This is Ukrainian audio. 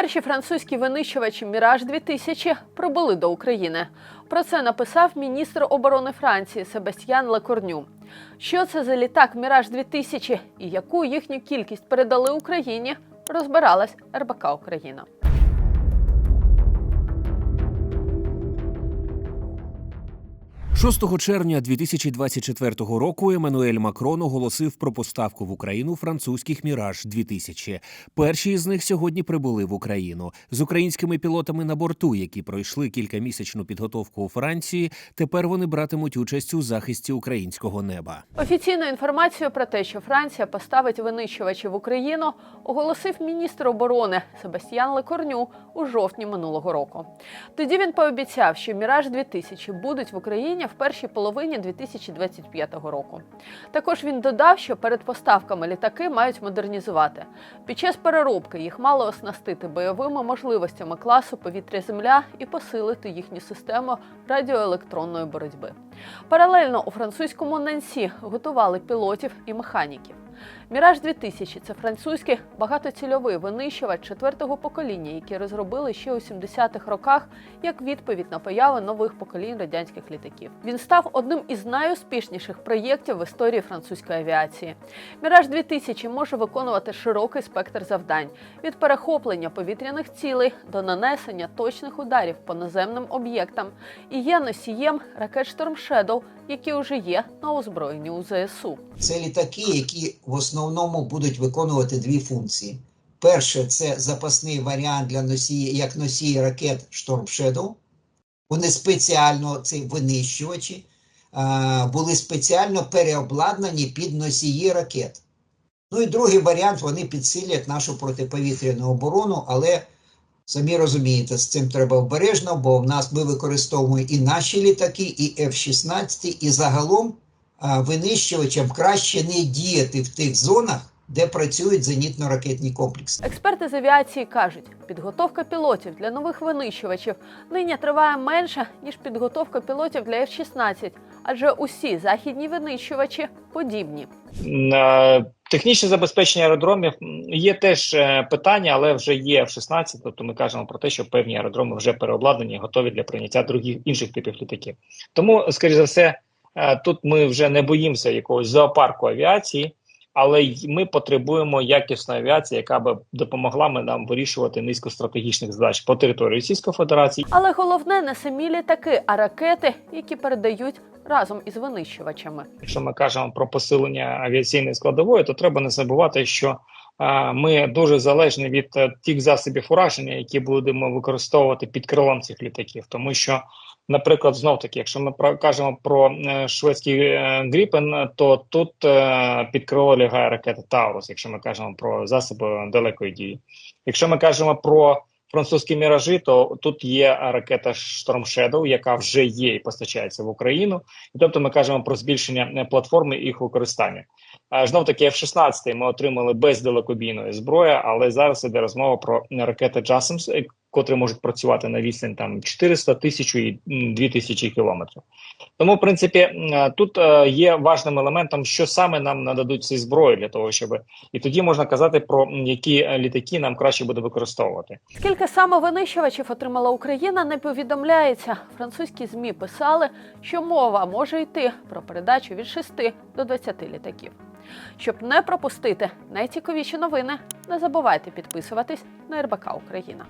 Перші французькі винищувачі Міраж 2000 прибули до України. Про це написав міністр оборони Франції Себастьян Лекорню. Що це за літак Міраж 2000 і яку їхню кількість передали Україні, розбиралась РБК Україна. – 6 червня 2024 року Еммануель Макрон оголосив про поставку в Україну французьких Міраж 2000 Перші з них сьогодні прибули в Україну з українськими пілотами на борту, які пройшли кількамісячну підготовку у Франції. Тепер вони братимуть участь у захисті українського неба. Офіційну інформацію про те, що Франція поставить винищувачі в Україну, оголосив міністр оборони Себастьян Лекорню у жовтні минулого року. Тоді він пообіцяв, що Міраж 2000 будуть в Україні в першій половині 2025 року. Також він додав, що перед поставками літаки мають модернізувати. Під час переробки їх мало оснастити бойовими можливостями класу повітря-земля і посилити їхню систему радіоелектронної боротьби. Паралельно у французькому Нансі готували пілотів і механіків. Міраж 2000 – це французький багатоцільовий винищувач четвертого покоління, який розробили ще у 70-х роках як відповідь на появу нових поколінь радянських літаків. Він став одним із найуспішніших проєктів в історії французької авіації. Міраж 2000 може виконувати широкий спектр завдань від перехоплення повітряних цілей до нанесення точних ударів по наземним об'єктам і є носієм ракет Storm Shadow, які вже є на озброєнні у ЗСУ. Це літаки, які в основному будуть виконувати дві функції. Перше, це запасний варіант для носії, як носії ракет Storm Shadow. Вони спеціально, ці винищувачі, були спеціально переобладнані під носії ракет. Ну і другий варіант, вони підсилять нашу протиповітряну оборону, але самі розумієте, з цим треба обережно, бо в нас ми використовуємо і наші літаки, і F-16, і загалом винищувачам краще не діяти в тих зонах, де працюють зенітно-ракетні комплекси. Експерти з авіації кажуть, підготовка пілотів для нових винищувачів нині триває менше ніж підготовка пілотів для F-16, адже усі західні винищувачі подібні. Е, Технічне забезпечення аеродромів є теж е, питання, але вже є в 16, тобто ми кажемо про те, що певні аеродроми вже переобладнані, готові для прийняття других інших типів літаків. Тому, скоріш за все, тут ми вже не боїмося якогось зоопарку авіації, але ми потребуємо якісної авіації, яка би допомогла ми нам вирішувати низку стратегічних задач по території Російської Федерації Але головне не самі літаки, а ракети, які передають разом із винищувачами. Якщо ми кажемо про посилення авіаційної складової, то треба не забувати, що е, ми дуже залежні від е, тих засобів ураження, які будемо використовувати під крилом цих літаків, тому що, наприклад, знов таки, якщо ми кажемо про е, шведський Гріпен, то тут е, під крило лягає ракета Таурус, якщо ми кажемо про засоби далекої дії. Якщо ми кажемо про французькі міражі, то тут є ракета Storm Shadow, яка вже є і постачається в Україну. І тобто ми кажемо про збільшення е, платформи і їх використання. Знов таки F-16 ми отримали без далекобійної зброї, але зараз іде розмова про ракети JASSMS, е, котрі можуть працювати на відстань там 400, 1000 і м, 2000 кілометрів. Тому, в принципі, тут е, є важним елементом, що саме нам нададуть ці зброї для того, щоб і тоді можна казати про які е, літаки нам краще буде використовувати. Скільки саме винищувачів отримала Україна, не повідомляється. Французькі змі писали, що мова може йти про передачу від 6 до 20 літаків. Щоб не пропустити найцікавіші новини, не забувайте підписуватись на РБК Україна.